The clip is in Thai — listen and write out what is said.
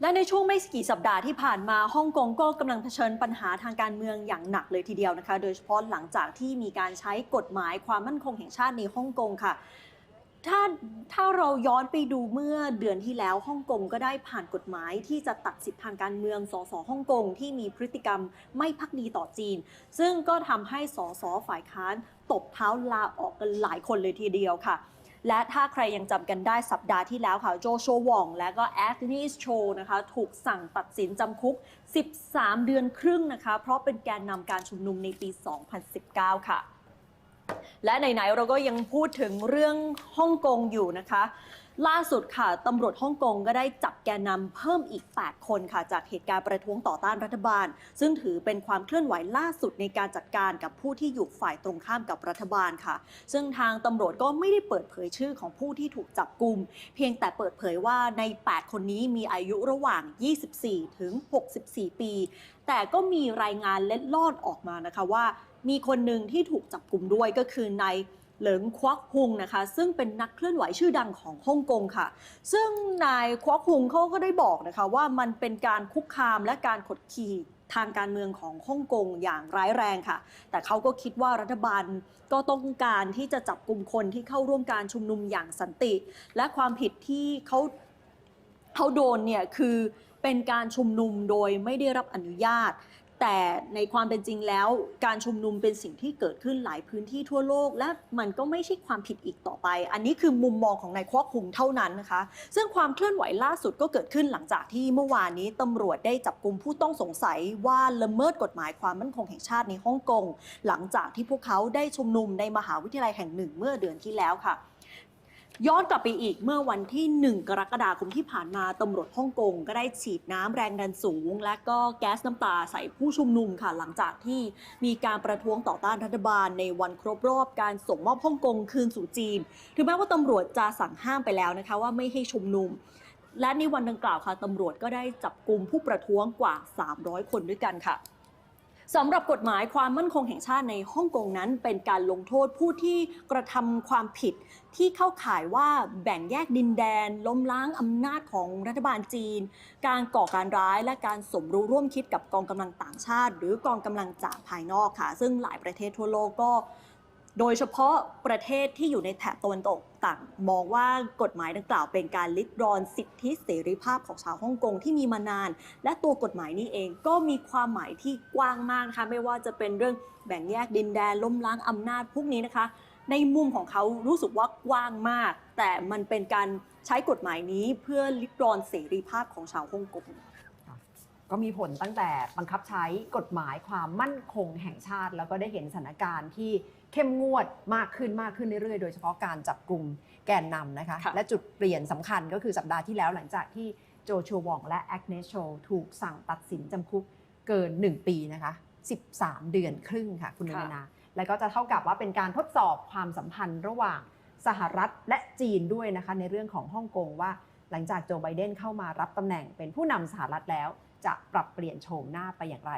และในช่วงไม่กี่สัปดาห์ที่ผ่านมาฮ่องกงก็กำลังเผชิญปัญหาทางการเมืองอย่างหนักเลยทีเดียวนะคะ โดยเฉพาะหลังจากที่มีการใช้กฎหมายความมั่นคงแห่งชาติในฮ่องกงค่ะ ถ้าถ้าเราย้อนไปดูเมื่อเดือนที่แล้วฮ่องกงก็ได้ผ่านกฎหมายที่จะตัดสิทธิทางการเมืองสสฮ่องกงที่มีพฤติกรรมไม่พักดีต่อจีน ซึ่งก็ทำให้สสฝ่ายค้านตบเท้าลาออกกันหลายคนเลยทีเดียวค่ะ และถ้าใครยังจำกันได้สัปดาห์ที่แล้วค่ะ โจโชวอง และก็แอคนีสโชนะคะ ถูกสั่งตัดสินจำคุก 13 เดือนครึ่งนะคะ เพราะเป็นแกนนำการชุมนุมในปี 2019 ค่ะ และไหนๆเราก็ยังพูดถึงเรื่องฮ่องกงอยู่นะคะ ล่าสุดค่ะตำรวจฮ่องกงก็ได้จับแกนนำเพิ่มอีก 8 คนค่ะ จากเหตุการณ์ประท้วงต่อต้านรัฐบาล ซึ่งถือเป็นความเคลื่อนไหวล่าสุดในการจัดการกับผู้ที่อยู่ฝ่ายตรงข้ามกับรัฐบาลค่ะ ซึ่งทางตำรวจก็ไม่ได้เปิดเผยชื่อของผู้ที่ถูกจับกลุ่มเพียงแต่เปิดเผยว่าใน 8 คนนี้มีอายุระหว่าง 24 ถึง 64 ปี แต่ก็มีรายงานเล็ดลอดออกมานะคะว่า มีคนหนึ่งที่ถูกจับกลุ่มด้วยก็คือนาย เหลิงควักฮุงนะคะ ซึ่งเป็นนักเคลื่อนไหวชื่อดังของฮ่องกงค่ะ ซึ่งนายควักฮุงเขาก็ได้บอกนะคะว่ามันเป็นการคุกคามและการกดขี่ทางการเมืองของฮ่องกงอย่างร้ายแรงค่ะ แต่เขาก็คิดว่ารัฐบาลก็ต้องการที่จะจับกลุ่มคนที่เข้าร่วมการชุมนุมอย่างสันติ และความผิดที่เขาเขาโดนเนี่ยคือเป็นการชุมนุมโดยไม่ได้รับอนุญาต แต่ในความเป็นจริงแล้วการชุมนุมเป็นสิ่งที่เกิดขึ้นหลายพื้นที่ทั่วโลก และมันก็ไม่ใช่ความผิดอีกต่อไป อันนี้คือมุมมองของนายควอคุงเท่านั้นนะคะ ซึ่งความเคลื่อนไหวล่าสุดก็เกิดขึ้นหลังจากที่เมื่อวานนี้ตำรวจได้จับกลุ่มผู้ต้องสงสัยว่าละเมิดกฎหมายความมั่นคงแห่งชาติในฮ่องกงหลังจากที่พวกเขาได้ชุมนุมในมหาวิทยาลัยแห่งหนึ่งเมื่อเดือนที่แล้วค่ะ ย้อนกลับไปอีกเมื่อวันที่ 1 กรกฎาคมที่ผ่านมาตำรวจฮ่องกงก็ได้ฉีดน้ำแรงดันสูง และก็แก๊สน้ำตาใส่ผู้ชุมนุมค่ะ หลังจากที่มีการประท้วงต่อต้านรัฐบาลในวันครบรอบการส่งมอบฮ่องกงคืนสู่จีน ถึงแม้ว่าตำรวจจะสั่งห้ามไปแล้วนะคะว่าไม่ให้ชุมนุม และในวันดังกล่าวค่ะตำรวจก็ได้จับกลุ่มผู้ประท้วงกว่า 300 คนด้วยกันค่ะ สำหรับกฎหมายความมั่นคงแห่งชาติในฮ่องกงนั้น เป็นการลงโทษผู้ที่กระทำความผิดที่เข้าข่ายว่าแบ่งแยกดินแดน ล้มล้างอำนาจของรัฐบาลจีน การก่อการร้ายและการสมรู้ร่วมคิดกับกองกำลังต่างชาติ หรือกองกำลังจากภายนอกค่ะ ซึ่งหลายประเทศทั่วโลกก็ โดยเฉพาะประเทศที่อยู่ในแถบตะวันตกต่างมองว่ากฎหมายดังกล่าวเป็นการลิดรอนสิทธิเสรีภาพของชาวฮ่องกงที่มีมานาน และตัวกฎหมายนี้เองก็มีความหมายที่กว้างมากนะคะไม่ว่าจะเป็นเรื่องแบ่งแยกดินแดนล้มล้างอำนาจพวกนี้นะคะ ในมุมของเขารู้สึกว่ากว้างมาก แต่มันเป็นการใช้กฎหมายนี้เพื่อลิดรอนเสรีภาพของชาวฮ่องกง ก็มีผลตั้งแต่บังคับใช้กฎหมายความมั่นคงแห่งชาติ แล้วก็ได้เห็นสถานการณ์ที่เข้มงวดมากขึ้นมากขึ้นเรื่อยๆ โดยเฉพาะการจับกลุ่มแกนนำนะคะค่ะและจุดเปลี่ยนสำคัญก็คือสัปดาห์ที่แล้วหลังจากที่โจชัววองและแอคเนโชถูกสั่งตัดสินจำคุกเกิน 1 ปีนะคะ 13 เดือนครึ่งค่ะคุณนค่ะนา แล้วก็จะเท่ากับว่าเป็นการทดสอบความสัมพันธ์ระหว่างสหรัฐและจีนด้วยนะคะในเรื่องของฮ่องกงว่าหลังจากโจไบเดนเข้ามารับตำแหน่งเป็นผู้นำสหรัฐแล้ว จะปรับเปลี่ยนโฉมหน้าไปอย่างไร